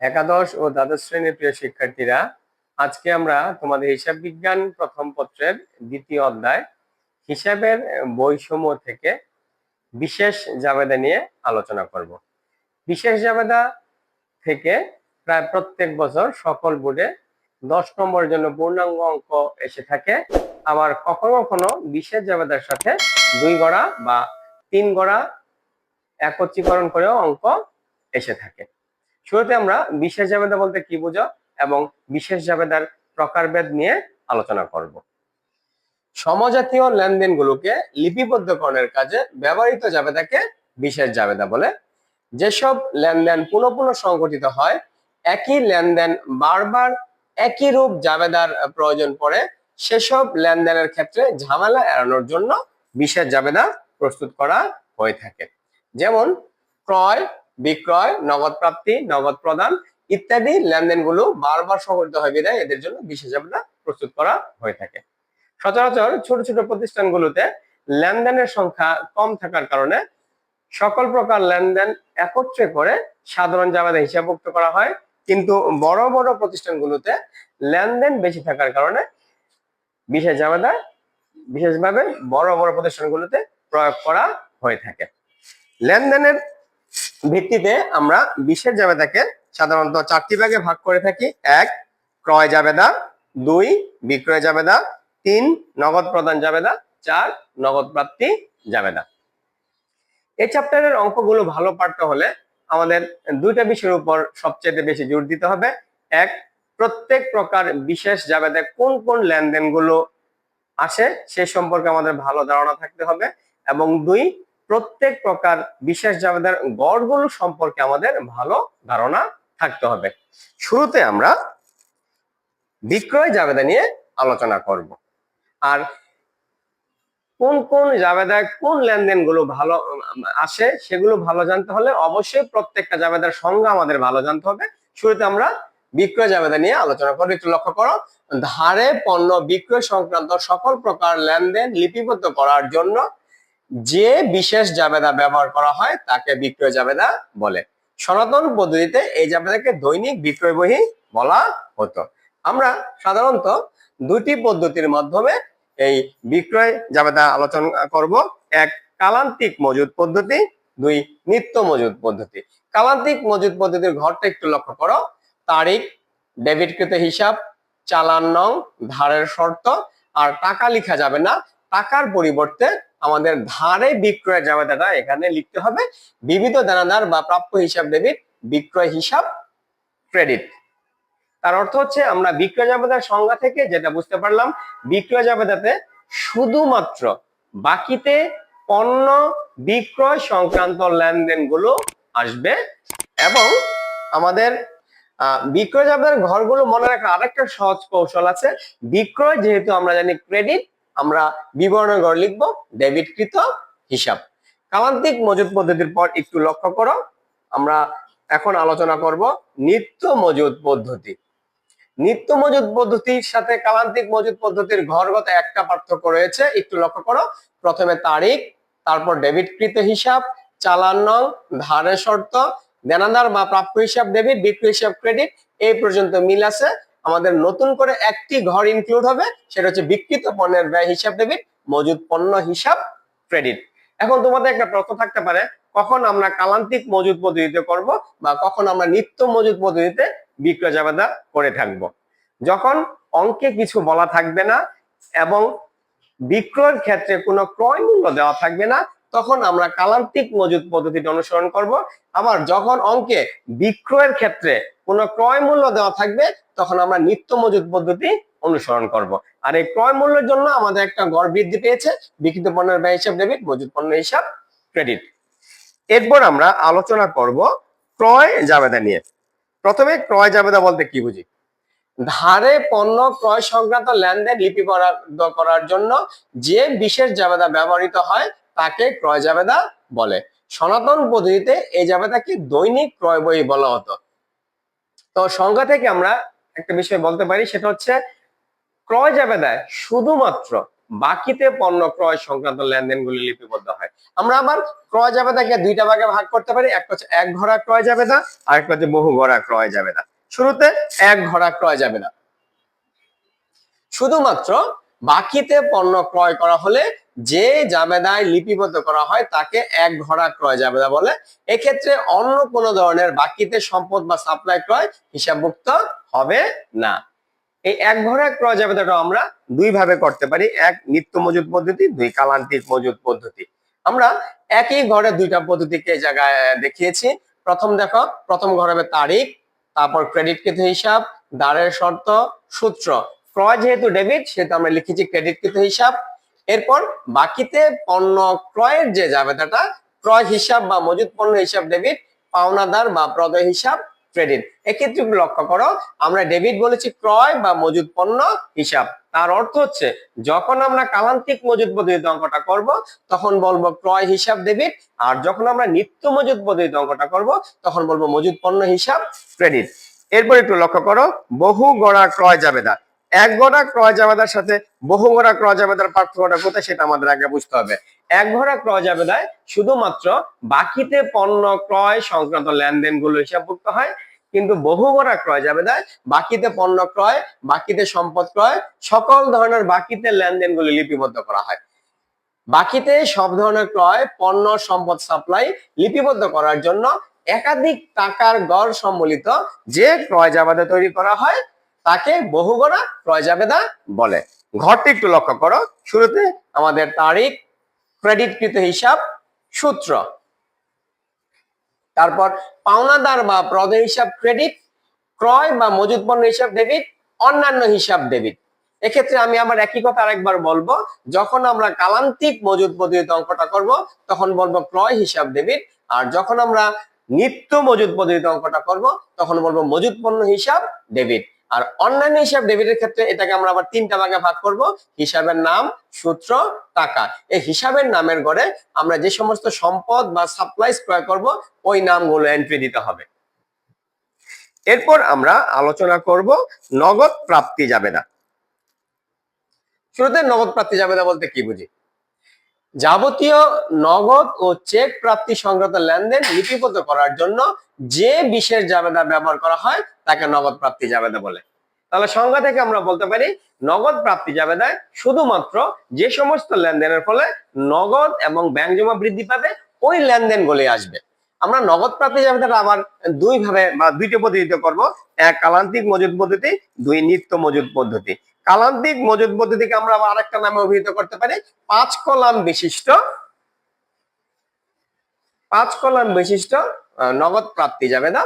একাদশ ও দ্বাদশ শ্রেণির প্রিয় শিক্ষার্থীরা, আজকে আমরা তোমাদের হিসাব বিজ্ঞান প্রথম পত্রের দ্বিতীয় অধ্যায় হিসাবের বইসমূহ থেকে বিশেষ জাবেদা নিয়ে আলোচনা করব। বিশেষ জাবেদা থেকে প্রায় প্রত্যেক বছর সকল বোর্ডে দশ নম্বর জন্য পূর্ণাঙ্গ অঙ্ক এসে থাকে। আবার কখনো কখনো বিশেষ জাবেদার সাথে দুই গড়া বা তিন গড়া একত্রীকরণ করেও অঙ্ক এসে থাকে। শুরুতে আমরা বিশেষ জাবেদা বলতে কি বুঝো এবং বিশেষ জাবেদার প্রকারভেদ নিয়ে আলোচনা করব। সমজাতীয় লেনদেনগুলোকে লিপিবদ্ধকরণের কাজে ব্যবহৃত জাবেদাকে বিশেষ জাবেদা বলে। যেসব লেনদেন পুনঃ পুনঃ সংঘটিত হয়, একই লেনদেন বারবার একই রূপ জাবেদার প্রয়োজন পড়ে, সেসব লেনদেনের ক্ষেত্রে ঝামেলা এড়ানোর জন্য বিশেষ জাবেদা প্রস্তুত করা হয়ে থাকে। যেমন ক্রয় বিক্রয়, নগদ প্রাপ্তি, নগদ প্রদান ইত্যাদি লেনদেনগুলো বারবার সংঘটিত হয় বিধায় এদের জন্য বিশেষ জাবেদা প্রস্তুত করা হয়ে থাকে। সচরাচর ছোট ছোট প্রতিষ্ঠানগুলোতে লেনদেনের সংখ্যা কম থাকার কারণে সকল প্রকার লেনদেন একত্রে করে সাধারণ জাবেদা হিসাবভুক্ত করা হয়। কিন্তু বড় বড় প্রতিষ্ঠানগুলোতে লেনদেন বেশি থাকার কারণে বিশেষ জাবেদা বিশেষভাবে বড় বড় প্রতিষ্ঠানগুলোতে প্রয়োগ করা হয়ে থাকে। লেনদেনের ভিত্তিতে আমরা বিশেষ জাবেদাকে সাধারণত চারটি ভাগে ভাগ করে থাকি। এক, ক্রয় জাবেদা। দুই, বিক্রয় জাবেদা। তিন, নগদ প্রদান জাবেদা। চার, নগদ প্রাপ্তি জাবেদা। এই চ্যাপ্টারের অঙ্কগুলো ভালো পারতে হলে আমাদের দুইটা বিষয়ের উপর সবচেয়ে বেশি জোর দিতে হবে। এক, প্রত্যেক প্রকার বিশেষ জাবেদা কোন কোন লেনদেনগুলো আসে সে সম্পর্কে আমাদের ভালো ধারণা থাকতে হবে। এবং দুই প্রত্যেক প্রকার বিশেষ জাবেদার গড়গুলো সম্পর্কে আমাদের ভালো ধারণা থাকতে হবে। শুরুতে আমরা বিক্রয় জাবেদা নিয়ে আলোচনা করব। আর কোন কোন জাবেদায় কোন লেনদেনগুলো ভালো আসে সেগুলো ভালো জানতে হলে অবশ্যই প্রত্যেকটা জাবেদার সংজ্ঞা আমাদের ভালো জানতে হবে। শুরুতে আমরা বিক্রয় জাবেদা নিয়ে আলোচনা করব। একটু লক্ষ্য করো, ধারে পণ্য বিক্রয় সংক্রান্ত সকল প্রকার লেনদেন লিপিবদ্ধ করার জন্য যে বিশেষ জাবেদা ব্যবহার করা হয়, তাকে বিক্রয় জাবেদা বলে। সনাতন পদ্ধতিতে এই জাবেদাকে দৈনিক বিক্রয় বহি বলা হতো। আমরা সাধারণত দুটি পদ্ধতির মাধ্যমে এই বিক্রয় জাবেদা আলোচনা করব। এক, কালান্তিক মজুদ পদ্ধতি। দুই, নিত্য মজুদ পদ্ধতি। কালান্তিক মজুদ পদ্ধতির ঘরটা একটু লক্ষ্য করো। তারিখ, ডেবিটকৃত হিসাব, চালান নং, ধারের শর্ত। আর টাকা লেখা যাবে না। টাকার পরিবর্তে আমাদের ধারে বিক্রয় জাবেদাটা এখানে লিখতে হবে। বিবিধ দানাদার বা প্রাপ্য হিসাব ডেবিট, বিক্রয় হিসাব, ক্রেডিট। তার অর্থ হচ্ছে আমরা বিক্রয় জাবেদার সংজ্ঞা থেকে যেটা বুঝতে পারলাম, বিক্রয় জাবেদাতে শুধুমাত্র বাকিতে পণ্য বিক্রয় সংক্রান্ত লেনদেনগুলো আসবে এবং আমাদের বিক্রয় জাবেদার ঘরগুলো মনে রাখার আরেকটা সহজ কৌশল আছে। বিক্রয় যেহেতু আমরা জানি ক্রেডিট আমরা বিবরণের ঘর লিখব, ডেবিটকৃত হিসাব। কালান্তিক মজুদ পদ্ধতির পর একটু লক্ষ্য করো, আমরা এখন আলোচনা করব নিত্য মজুদ পদ্ধতি। নিত্য মজুদ পদ্ধতির সাথে কালান্তিক মজুদ পদ্ধতির ঘরগত একটা পার্থক্য রয়েছে, একটু লক্ষ্য করো, প্রথমে তারিখ, তারপর ডেবিটকৃত হিসাব, চালান নং, ধারের শর্ত, দেনাদার বা প্রাপ্য হিসাব, ডেবিট বিক্রি হিসাব, ক্রেডিট, এই পর্যন্ত মিল আছে। আমাদের নতুন করে একটি ঘর ইনক্লুড হবে, সেটা হচ্ছে বিকৃত পণ্যের ব্যয় হিসাব ডেবিট মজুদ পণ্য হিসাব ক্রেডিট এখন তোমাদের একটা প্রশ্ন থাকতে পারে, কখন আমরা কালান্তিক মজুদ পদ্ধতিতে করব বা কখন আমরা নিত্য মজুদ পদ্ধতিতে বিক্রয় জাবেদা করে থাকব? যখন অঙ্কে কিছু বলা থাকবে না এবং বিক্রয়ের ক্ষেত্রে কোনো ক্রয় মূল্য দেওয়া থাকবে না তখন আমরা কালান্তিক মজুদ পদ্ধতিটা অনুসরণ করব। আবার যখন অঙ্কে বিক্রয়ের ক্ষেত্রে কোনো ক্রয় মূল্য দেওয়া থাকবে, তখন আমরা নিত্য মজুদ পদ্ধতি অনুসরণ করব। আর এই ক্রয় মূল্যের জন্য আমাদের একটা গড় বৃদ্ধি পেয়েছে বিকৃত পণ্যের ব্যয় হিসাব ডেবিট মজুদ পণ্য হিসাব ক্রেডিট এরপর আমরা আলোচনা করব ক্রয় জাবেদা নিয়ে। প্রথমে ক্রয় জাবেদা বলতে কি বুঝি? ধারে পণ্য ক্রয় সংক্রান্ত লেনদেন লিপিবদ্ধ করার জন্য যে বিশেষ জাবেদা ব্যবহৃত হয় তাকে ক্রয় জাবেদা বলে। সনাতন পদ্ধতিতে এই জাবেদাকে দৈনিক ক্রয় বই বলা হতো। তো সংজ্ঞা থেকে আমরা একটা বিষয় বলতে পারি, সেটা হচ্ছে ক্রয় জাবেদায় শুধুমাত্র বাকিতে পণ্য ক্রয় সংক্রান্ত লেনদেনগুলি লিপিবদ্ধ হয়। আমরা আবার ক্রয় জাবেদাকে দুইটা ভাগে ভাগ করতে পারি, একটা হচ্ছে এক ঘোড়া ক্রয় জাবেদা, আর একটা হচ্ছে বহু ঘোড়া ক্রয় জাবেদা। শুরুতে এক ঘোড়া ক্রয় জাবেদা। শুধুমাত্র বাকিতে পণ্য ক্রয় করা হলে যে জাবেদায় লিপিবদ্ধ করা হয় তাকে এক ঘোড়া ক্রয় জাবেদা বলে। এক্ষেত্রে অন্য কোনো ধরনের বাকিতে সম্পদ বা সাপ্লাই ক্রয় হিসাবভুক্ত হবে না। এই এক ঘোড়া ক্রয় জাবেদাটা আমরা দুই ভাবে করতে পারি। এক, নিত্য মজুদ পদ্ধতি, দুই, কালান্তিক মজুদ পদ্ধতি। আমরা একই ঘরে দুইটা পদ্ধতিকে জায়গায় দেখিয়েছি। প্রথম দেখো, প্রথম ঘর হবে তারিখ, তারপর ক্রেডিট কৃত হিসাব দাঁড়ের শর্ত, সূত্র। ক্রয় যেহেতু ডেবিট, সেহেতু আমরা লিখেছি ক্রেডিট কৃত হিসাব। এরপর বাকিতে পণ্য ক্রয়ের যে জাবেদাটা, ক্রয় হিসাব বা মজুদ পণ্য হিসাব ডেবিট পাওনাদার বা প্রদয় হিসাব ক্রেডিট এক্ষেত্রে লক্ষ্য করো, আমরা ডেবিট বলেছি ক্রয় বা মজুদ পণ্য হিসাব। তার অর্থ হচ্ছে, যখন আমরা কালান্তিক মজুদ পদ্ধতিতে অঙ্কটা করব, তখন বলব ক্রয় হিসাব ডেবিট আর যখন আমরা নিত্য মজুদ পদ্ধতিতে অঙ্কটা করব, তখন বলব মজুদ পণ্য হিসাব ক্রেডিট এরপর একটু লক্ষ্য করো, বহু গড়া ক্রয় জাবেদা। এক গড়া ক্রয় জাবেদার সাথে বহু গড়া ক্রয় জাবেদার পার্থক্যটা কোথায় সেটা আমাদের আগে বুঝতে হবে। এক ঘোড়া ক্রয় জাবেদায় শুধুমাত্র বাকিতে পণ্য ক্রয় সংক্রান্ত লেনদেনগুলো হিসাবভুক্ত হয়, কিন্তু বহু গড়া ক্রয় জাবেদায় বাকিতে পণ্য ক্রয়, বাকিতে সম্পদ ক্রয়, সকল ধরনের বাকিতে লেনদেন লেনদেনগুলো লিপিবদ্ধ করা হয়। বাকিতে সব ধরনের ক্রয়, পণ্য, সম্পদ, সাপ্লাই লিপিবদ্ধ করার জন্য একাধিক টাকার গড় সম্বলিত যে ক্রয় জাবেদা তৈরি করা হয় তাকে বহুগণা ক্রয় জাবেদা বলে। ঘরটি একটু লক্ষ্য করো। শুরুতে আমাদের তারিখ, ক্রেডিটকৃত হিসাব, সূত্র। তারপর পাওনাদার বা প্রদেয় হিসাব ক্রেডিট, ক্রয় বা মজুদ পণ্য হিসাব ডেবিট, অন্যান্য হিসাব ডেবিট। এক্ষেত্রে আমি আমার একই কথা আরেকবার বলব। যখন আমরা কালান্তিক মজুদ পদ্ধতিতে অঙ্কটা করব, তখন বলব ক্রয় হিসাব ডেবিট। আর যখন আমরা নিত্য মজুদ পদ্ধতিতে অঙ্কটা করব, তখন বলব মজুদ পণ্য হিসাব ডেবিট। আর অন্যান্য হিসাব ডেবিটের ক্ষেত্রে এটাকে আমরা আবার তিনটা ভাগে ভাগ করব। হিসাবের নাম, সূত্র, টাকা। এই হিসাবের নামের গড়ে আমরা যে সমস্ত সম্পদ বা সাপ্লাইস ক্রয় করব, ওই নামগুলো এন্ট্রি দিতে হবে। এরপর আমরা আলোচনা করব নগদ প্রাপ্তি যাবে না শুরুতে নগদ প্রাপ্তি যাবে না বলতে কি বুঝি? যাবতীয় নগদ ও চেক প্রাপ্তি সংক্রান্ত লেনদেন লিপিবদ্ধ করার জন্য যে বিশেষ জাবেদা ব্যবহার করা হয়, তাকে নগদ প্রাপ্তি জাবেদা বলে। তাহলে সংজ্ঞা থেকে আমরা বলতে পারি, নগদ প্রাপ্তি জাবেদায় শুধুমাত্র যে সমস্ত লেনদেনের ফলে নগদ এবং ব্যাংক জমা বৃদ্ধি পাবে, ওই লেনদেন গুলি আসবে। আমরা নগদ প্রাপ্তি জাবেদাটা আবার দুই ভাবে বা দুইটি পদ্ধতিতে করব। এক কালান্তিক মজুদ পদ্ধতি, দুই নিত্য মজুদ পদ্ধতি। কালান্তিক মজুদ পদ্ধতিকে আমরা আবার আরেকটা নামে অভিহিত করতে পারি। পাঁচ কলাম বিশিষ্ট, পাঁচ কলাম বিশিষ্ট নগদ প্রাপ্তি যাবে না।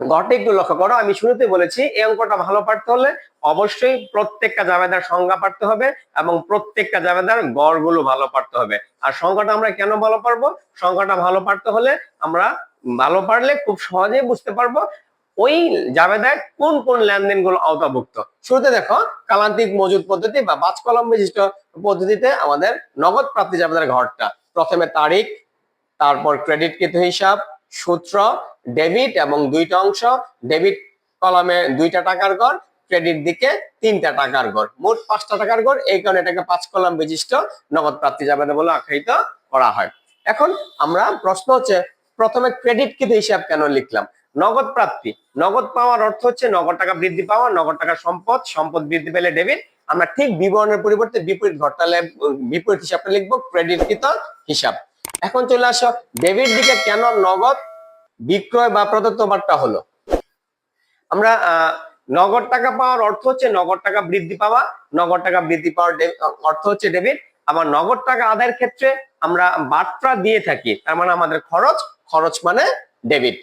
ঘরটা একটু লক্ষ্য করো, আমি শুরুতে বলেছি, এই অঙ্কটা ভালো পারতে হলে অবশ্যই প্রত্যেকটা জাবেদার সংজ্ঞা পারতে হবে এবং প্রত্যেকটা জাবেদার গড়গুলো ভালো পারতে হবে। আর সংখ্যাটা আমরা কেন ভালো পারব? সংখ্যাটা ভালো পারতে হলে আমরা ভালো পারলে খুব সহজেই বুঝতে পারব। ওই জাবেদায় কোন কোন লেনদেনগুলো আওতাভুক্ত শুরুতে দেখো, কালান্তিক মজুদ পদ্ধতি বা পাঁচ কলম বিশিষ্ট পদ্ধতিতে আমাদের নগদ প্রাপ্তি জাবেদার ঘরটা। প্রথমে তারিখ, তারপর ক্রেডিট ক্রেডিটকৃত হিসাব, সূত্র, ডেবিট এবং দুইটা অংশ। ডেবিট কলমে দুইটা টাকার গড় ক্রেডিট দিকে তিনটা টাকার গড় মোট পাঁচটা টাকার গড় এই কারণে এটাকে পাঁচ কলাম বিশিষ্ট নগদ প্রাপ্তি জাবেদা বলে আখ্যায়িত করা হয়। এখন আমরা প্রশ্ন হচ্ছে, প্রথমে ক্রেডিটকৃত হিসাব কেন লিখলাম? নগদ প্রাপ্তি। নগদ পাওয়ার অর্থ হচ্ছে নগদ টাকা বৃদ্ধি পাওয়া, নগদ টাকা সম্পদ সম্পদ বৃদ্ধি পেলে ডেবিট আমরা ঠিক বিবরণের পরিবর্তে বিপরীত ঘরটা বিপরীত হিসাবটা লিখব, ক্রেডিটকৃত হিসাব। এখন চলে আসো ডেবিট দিকে কেন নগদ বিক্রয় বা প্রদত্ত বার্তা হলো? আমরা নগদ টাকা পাওয়ার অর্থ হচ্ছে নগদ টাকা বৃদ্ধি পাওয়া, নগদ টাকা বৃদ্ধি পাওয়ার অর্থ হচ্ছে ডেবিট আবার নগদ টাকা আদায়ের ক্ষেত্রে আমরা বার্তা দিয়ে থাকি, তার মানে আমাদের খরচ খরচ মানে ডেবিট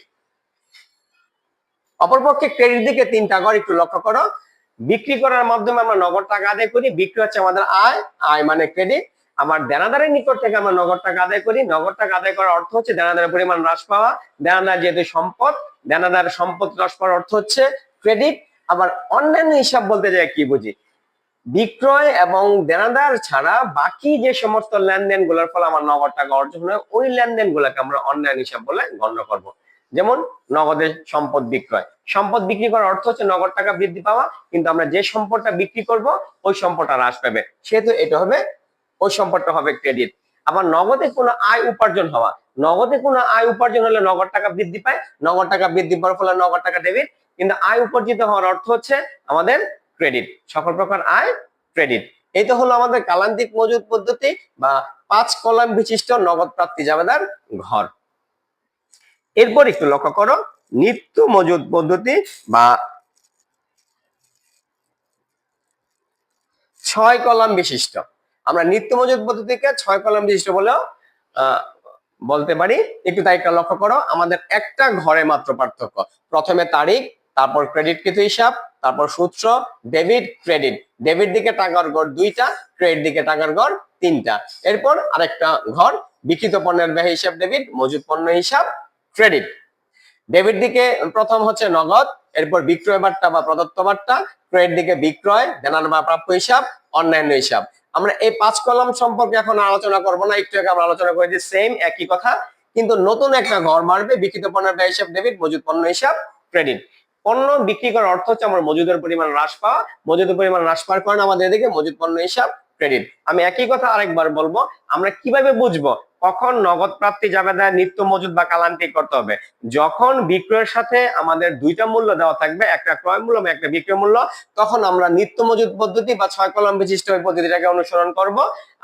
অপরপক্ষে ক্রেডিট দিকে তিনটা ঘর একটু লক্ষ্য করো। বিক্রি করার মাধ্যমে আমরা নগদ টাকা আদায় করি, বিক্রি হচ্ছে আমাদের আয় আয় মানে ক্রেডিট আমার দেনাদারের নিকট থেকে আমরা নগদ টাকা আদায় করি। নগদ টাকা আদায় করার অর্থ হচ্ছে দেনাদারের পরিমাণ হ্রাস পাওয়া। দেনাদার যেহেতু সম্পদ, দেনাদার সম্পদ হ্রাস পাওয়ার অর্থ হচ্ছে ক্রেডিট আবার অন্যান্য হিসাব বলতে যাই কি বুঝি? বিক্রয় এবং দেনাদার ছাড়া বাকি যে সমস্ত লেনদেনগুলোর ফলে আমার নগদ টাকা অর্জন হয়, ওই লেনদেন গুলাকে আমরা অন্যান্য হিসাব বলে গণ্য করব। যেমন নগদের সম্পদ বিক্রয়। সম্পদ বিক্রি করার অর্থ হচ্ছে নগদ টাকা বৃদ্ধি পাওয়া, কিন্তু আমরা যে সম্পদটা বিক্রি করব, ওই সম্পদটা হ্রাস পাবে। সেহেতু এটা হবে, ওই সম্পদটা হবে ক্রেডিট। আবার নগদে কোনো আয় উপার্জন হওয়া, নগদে কোনো আয় উপার্জন হলে নগদ টাকা বৃদ্ধি পায়, নগদ টাকা বৃদ্ধি পাওয়ার ফলে নগদ টাকা ডেবিট কিন্তু আয় উপার্জিত হওয়ার অর্থ হচ্ছে আমাদের ক্রেডিট সকল প্রকার আয় ক্রেডিট এই তো হলো আমাদের কালান্তিক মজুদ পদ্ধতি বা পাঁচ কলাম বিশিষ্ট নগদ প্রাপ্তি জাবেদার ঘর। এরপর একটু লক্ষ্য করো, নিত্য মজুদ পদ্ধতি বা ছয় কলাম বিশিষ্ট। আমরা নিত্য মজুদ পদ্ধতিকে ছয় কলাম বিশিষ্ট বলেও বলতে পারি। একটু তারিখটা লক্ষ্য করো, আমাদের একটা ঘরে মাত্র পার্থক্য। প্রথমে তারিখ, তারপর ক্রেডিট কৃত হিসাব, তারপর সূত্র ডেবিট ক্রেডিট ডেবিট দিকে টাকার গড় দুইটা ক্রেডিট দিকে টাকার গড় তিনটা। এরপর আরেকটা ঘর বিক্রিত পণ্যের ব্যয় হিসাব ডেবিট মজুদ পণ্য হিসাব ক্রেডিট। ডেবিট দিকে প্রথম হচ্ছে নগদ, এরপর বিক্রয় বার্তা বা প্রদত্ত বার্তা ক্রেডিট দিকে বিক্রয় দেনার বা প্রাপ্য হিসাব, অন্যান্য হিসাব। আমরা এই পাঁচ কলম সম্পর্কে এখন আলোচনা করব না, একটু আগে আমরা আলোচনা করেছি সেম একই কথা। কিন্তু নতুন একটা ঘর মারবে বিক্রিত পণ্যের ব্যয় হিসাব ডেবিট মজুদ পণ্য হিসাব ক্রেডিট পণ্য বিক্রি করার অর্থ হচ্ছে আমার মজুদের পরিমাণ হ্রাস পাওয়া, মজুদের পরিমাণ হ্রাস পাওয়ার কারণে আমাদের এদিকে মজুদ পণ্য হিসাব ক্রেডিট আমি একই কথা আরেকবার বলব, আমরা কীভাবে বুঝব? কখন নগদ প্রাপ্তি যাবে দেয়, নিত্য মজুদ বা কালান্তিক করতে হবে। যখন বিক্রয়ের সাথে আমাদের দুইটা মূল্য দেওয়া থাকবে, একটা ক্রয় মূল্য একটা বিক্রয় মূল্য, তখন আমরা নিত্য মজুদ পদ্ধতি বা ছয় কলম বিশিষ্ট ওই পদ্ধতিটাকে অনুসরণ করব।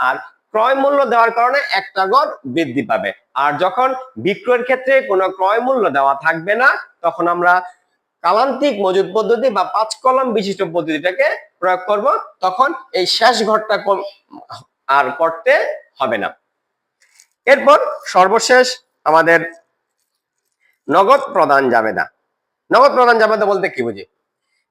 আর ক্রয় মূল্য দেওয়ার কারণে একটা গড় বৃদ্ধি পাবে। আর যখন বিক্রয়ের ক্ষেত্রে কোনো ক্রয় মূল্য দেওয়া থাকবে না, তখন আমরা কালান্তিক মজুদ পদ্ধতি বা পাঁচ কলম বিশিষ্ট পদ্ধতিটাকে প্রয়োগ করব, তখন এই শেষ ঘরটা আর করতে হবে না। এরপর সর্বশেষ আমাদের নগদ প্রদান যাবে না। নগদ প্রদান যাবে না বলতে কি বুঝি?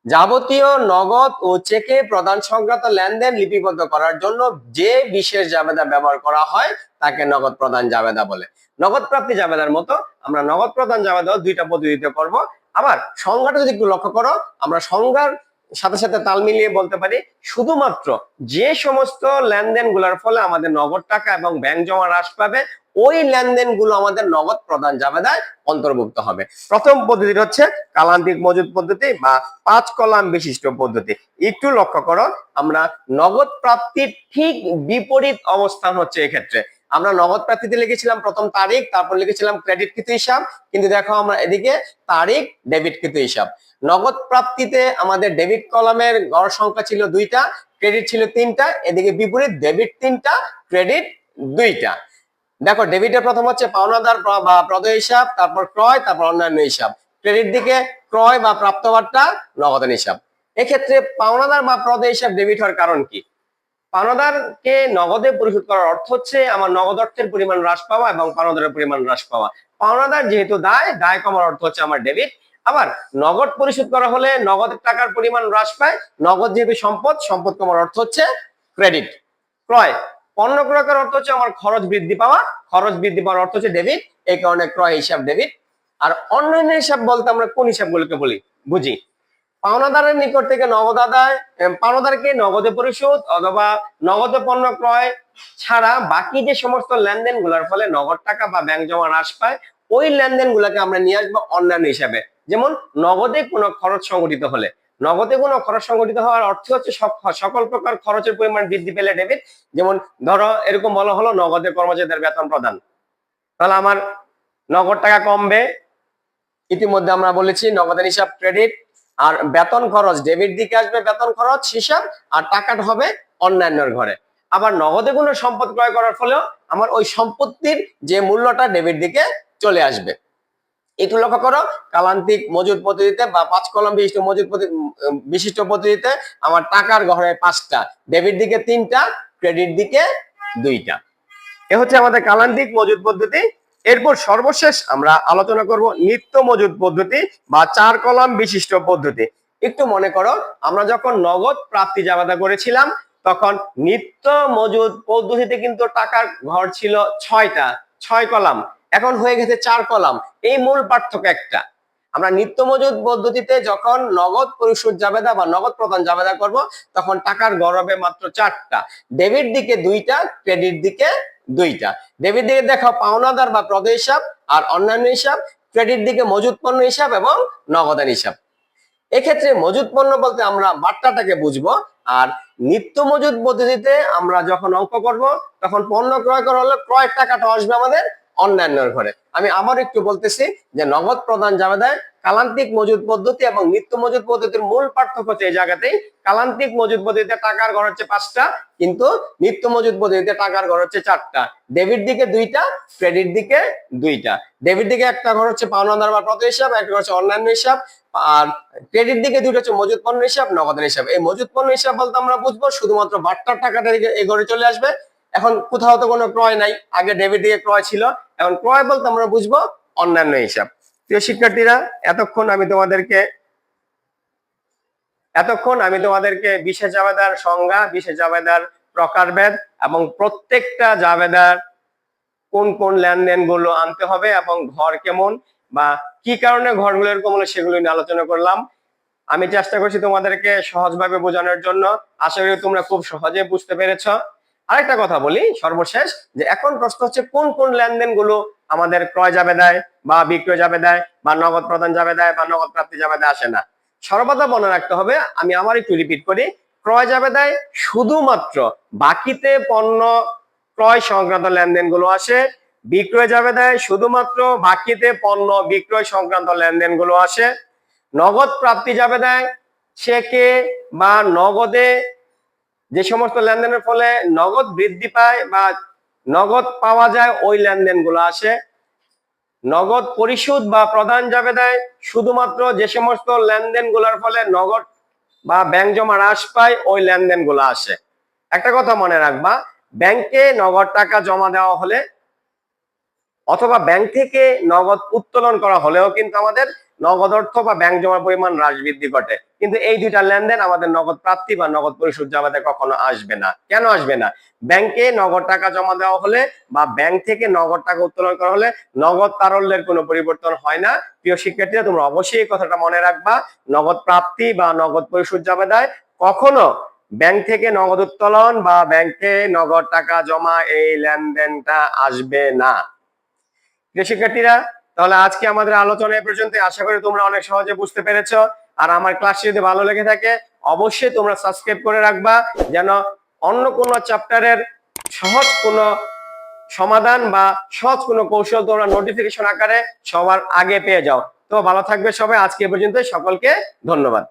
যাবতীয় নগদ ও চেকে প্রদান সংক্রান্ত লেনদেন লিপিবদ্ধ করার জন্য যে বিশেষ জাবেদা ব্যবহার করা হয়, তাকে নগদ প্রদান জাবেদা বলে। নগদ প্রাপ্তি জাবেদার মতো আমরা নগদ প্রদান জাবেদাও দুইটা পদ্ধতিতে করব। আবার সংজ্ঞাটা যদি একটু লক্ষ্য করো, আমরা সংজ্ঞার সাথে সাথে তাল মিলিয়ে বলতে পারি, শুধুমাত্র যে সমস্ত লেনদেনগুলার ফলে আমাদের নগদ টাকা এবং ব্যাংক জমা হ্রাস পাবে, ওই লেনদেনগুলো আমাদের নগদ প্রদান জাবেদায় অন্তর্ভুক্ত হবে। প্রথম পদ্ধতিটা হচ্ছে কালান্তিক মজুদ পদ্ধতি বা পাঁচ কলাম বিশিষ্ট পদ্ধতি। একটু লক্ষ্য করো, আমরা নগদ প্রাপ্তির ঠিক বিপরীত অবস্থান হচ্ছে এক্ষেত্রে। আমরা নগদ প্রাপ্তিতে লিখেছিলাম প্রথম তারিখ, তারপর লিখেছিলাম ক্রেডিট কৃত হিসাব। কিন্তু দেখো আমরা এদিকে তারিখ, ডেবিট কৃত হিসাব। নগদ প্রাপ্তিতে আমাদের ডেবিট কলামের গড় সংখ্যা ছিল দুইটা, ক্রেডিট ছিল তিনটা, এদিকে বিপরীত ডেবিট তিনটা, ক্রেডিট দুইটা। দেখো, ডেবিটের প্রথম হচ্ছে পাওনাদার বা প্রদয় হিসাব, তারপর ক্রয়, তারপর অন্যান্য হিসাব। ক্রেডিট দিকে ক্রয় বা প্রাপ্তবার্তা নগদান হিসাব। এক্ষেত্রে পাওনাদার বা প্রদয় হিসাব ডেবিট হওয়ার কারণ কি? পাওনাদারকে নগদে পরিশোধ করার অর্থ হচ্ছে আমার নগদ অর্থের পরিমাণ হ্রাস পাওয়া এবং পাওনাদারের পরিমাণ হ্রাস পাওয়া। পাওনাদার যেহেতু দায় দায় কমার অর্থ হচ্ছে আমার ডেবিট আবার নগদ পরিশোধ করা হলে নগদের টাকার পরিমাণ হ্রাস পায়, নগদ যেহেতু সম্পদ সম্পদ কমার অর্থ হচ্ছে ক্রেডিট ক্রয়, পণ্য ক্রয় করার অর্থ হচ্ছে আমার খরচ বৃদ্ধি পাওয়া, খরচ বৃদ্ধি পাওয়ার অর্থ হচ্ছে ডেবিট এই কারণে ক্রয় হিসাব ডেবিট আর অন্যান্য হিসাব বলতে আমরা কোন হিসাবগুলোকে বলি? বুঝি। পাওনাদারের নিকট থেকে নগদ আদায় পাওনাদারকে নগদে পরিশোধ অথবা নগদে পণ্য ক্রয় ছাড়া বাকি যে সমস্ত লেনদেনগুলার ফলে নগদ টাকা বা ব্যাংক জমা হ্রাস পায়, ওই লেনদেন গুলাকে আমরা নিয়ে আসব অন্যান্য হিসাবে। যেমন, নগদে কোনো খরচ সংগঠিত হলে। নগদে কোনো খরচ সংগঠিত হওয়ার অর্থ হচ্ছে সকল প্রকার খরচের পরিমাণ বৃদ্ধি পেলে ডেবিট যেমন ধরো, এরকম বলা হলো নগদে কর্মচারীদের বেতন প্রদান। তাহলে আমার নগদ টাকা কমবে। ইতিমধ্যে আমরা বলেছি নগদের হিসাব ক্রেডিট আর বেতন খরচ ডেবিট দিকে আসবে বেতন খরচ, হিসাব আর টাকাটা হবে অন্যান্যর ঘরে। আবার নগদে কোনো সম্পদ ক্রয় করার ফলেও আমার ওই সম্পত্তির যে মূল্যটা ডেবিট দিকে চলে আসবে। একটু লক্ষ্য করো, কালান্তিক মজুদ পদ্ধতিতে বা পাঁচ কলম বিশিষ্ট মজুদ বিশিষ্ট পদ্ধতিতে আমার টাকার ঘরে পাঁচটা ডেবিট দিকে তিনটা ক্রেডিট দিকে দুইটা। এ হচ্ছে আমাদের কালান্তিক মজুদ পদ্ধতি। এরপর সর্বশেষ আমরা আলোচনা করব নিত্য মজুদ পদ্ধতি বা চার কলাম বিশিষ্ট পদ্ধতি। একটু মনে করো, আমরা যখন নগদ প্রাপ্তি জাবাদা করেছিলাম, তখন নিত্য মজুদ পদ্ধতিতে কিন্তু টাকার ঘর ছিল ছয়টা, ছয় কলাম। এখন হয়ে গেছে চার কলাম। এই মূল পার্থক্য একটা। আমরা নিত্য মজুদ পদ্ধতিতে যখন নগদ পরিশোধ জাবেদা বা নগদ প্রদান জাবেদা করব, তখন টাকার গরবে মাত্র চারটা। ডেবিট দিকে দুইটা, ক্রেডিট দিকে দুইটা। ডেবিট দিকে দেখো পাওনাদার বা প্রদ হিসাব আর অন্যান্য হিসাব, ক্রেডিট দিকে মজুদ পণ্য হিসাব এবং নগদান হিসাব। এক্ষেত্রে মজুদ পণ্য বলতে আমরা বার্তাটাকে বুঝব আর নিত্য মজুদ পদ্ধতিতে আমরা যখন অঙ্ক করব, তখন পণ্য ক্রয় করা হলে ক্রয়ের টাকাটা আসবে আমাদের অন্যান্যের ঘরে। আমি আবার একটু বলতেছি যে নগদ প্রদান যাবে দেয় কালান্তিক মজুদ পদ্ধতি এবং নিত্য মজুদ পদ্ধতির মূল পার্থক্য হচ্ছে এই জায়গাতেই কালান্তিক মজুদ পদ্ধতিতে টাকার ঘর হচ্ছে পাঁচটা, কিন্তু নিত্য মজুদ পদ্ধতিতে টাকার ঘর হচ্ছে চারটা। ডেবিট দিকে দুইটা, ক্রেডিট দিকে দুইটা। ডেবিট দিকে একটা ঘর হচ্ছে পাওনাদার বা প্রত হিসাব, একটা ঘর হচ্ছে অন্যান্য হিসাব, আর ক্রেডিট দিকে দুইটা হচ্ছে মজুদ পণ্য হিসাব, নগদের হিসাব। এই মজুদ পণ্য হিসাব বলতে আমরা বুঝব শুধুমাত্র বাট্টার টাকাটা এই ঘরে চলে আসবে এখন কোথাও তো কোনো ক্রয় নাই, আগে ডেবিট দিকে ক্রয় ছিল, এখন ক্রয় বলতে আমরা বুঝব অন্যান্য হিসাব। প্রিয় শিক্ষার্থীরা, এতক্ষণ আমি তোমাদেরকে এতক্ষণ আমি তোমাদেরকে বিশেষ জাবেদার সংজ্ঞা, বিশেষ জাবেদার প্রকারভেদ এবং প্রত্যেকটা জাবেদার কোন কোন লেনদেনগুলো আনতে হবে এবং ঘর কেমন বা কি কারণে ঘরগুলো এরকম হলো সেগুলো নিয়ে আলোচনা করলাম। আমি চেষ্টা করছি তোমাদেরকে সহজভাবে বোঝানোর জন্য। আশা করি তোমরা খুব সহজে বুঝতে পেরেছ। আরেকটা কথা বলি সর্বশেষ, যে এখন প্রশ্ন হচ্ছে কোন কোন লেনদেনগুলো আমাদের ক্রয় যাবে দেয় বা বিক্রয় যাবে দেয় বা নগদ প্রদান যাবে দেয় বা নগদ প্রাপ্তি যাবে দেয় আসে না। সর্বদা মনে রাখতে হবে, আমি আবার একটু রিপিট করি, ক্রয় যাবে দেয় শুধুমাত্র বাকিতে পণ্য ক্রয় সংক্রান্ত লেনদেনগুলো আসে, বিক্রয় যাবে দেয় শুধুমাত্র বাকিতে পণ্য বিক্রয় সংক্রান্ত লেনদেনগুলো আসে, নগদ প্রাপ্তি যাবে দেয় চেকে বা নগদে যে সমস্ত লেনদেনের ফলে নগদ বৃদ্ধি পায় বা নগদ পাওয়া যায়, ওই লেনদেনগুলো আসে। নগদ পরিশোধ বা প্রদান যাবে দেয়, শুধুমাত্র যে সমস্ত লেনদেনগুলোর ফলে নগদ বা ব্যাংক জমা হ্রাস পায়, ওই লেনদেনগুলো আসে। একটা কথা মনে রাখবা, ব্যাংকে নগদ টাকা জমা দেওয়া হলে অথবা ব্যাংক থেকে নগদ উত্তোলন করা হলেও কিন্তু আমাদের নগদ অর্থ বা ব্যাংক জমার পরিমাণ হ্রাস বৃদ্ধি ঘটে। কিন্তু এই দুইটা লেনদেন আমাদের নগদ প্রাপ্তি বা নগদ পরিশোধ জমাতে কখনো আসবে না। কেন আসবে না? ব্যাংকে নগদ টাকা জমা দেওয়া হলে বা ব্যাংক থেকে নগদ টাকা উত্তোলন করা হলে নগদ তারল্যের কোনো পরিবর্তন হয় না। প্রিয় শিক্ষার্থীরা, তোমরা অবশ্যই এই কথাটা মনে রাখবা। নগদ প্রাপ্তি বা নগদ পরিশোধ জমা দেয় কখনো ব্যাংক থেকে নগদ উত্তোলন বা ব্যাংকে নগদ টাকা জমা এই লেনদেনটা আসবে না। প্রিয় শিক্ষার্থীরা তাহলে আজকে আমাদের আলোচনা এ পর্যন্ত আশা করি তোমরা অনেক সহজে বুঝতে পেরেছ। আর আমার ক্লাস যদি ভালো লেগে থাকে, অবশ্যই তোমরা সাবস্ক্রাইব করে রাখবা, যেন অন্য কোনো চ্যাপ্টারের সহজ কোনো সমাধান বা সহজ কোনো কৌশল তোমরা নোটিফিকেশন আকারে সবার আগে পেয়ে যাও। তো ভালো থাকবে সবাই। আজকে পর্যন্ত সকলকে ধন্যবাদ।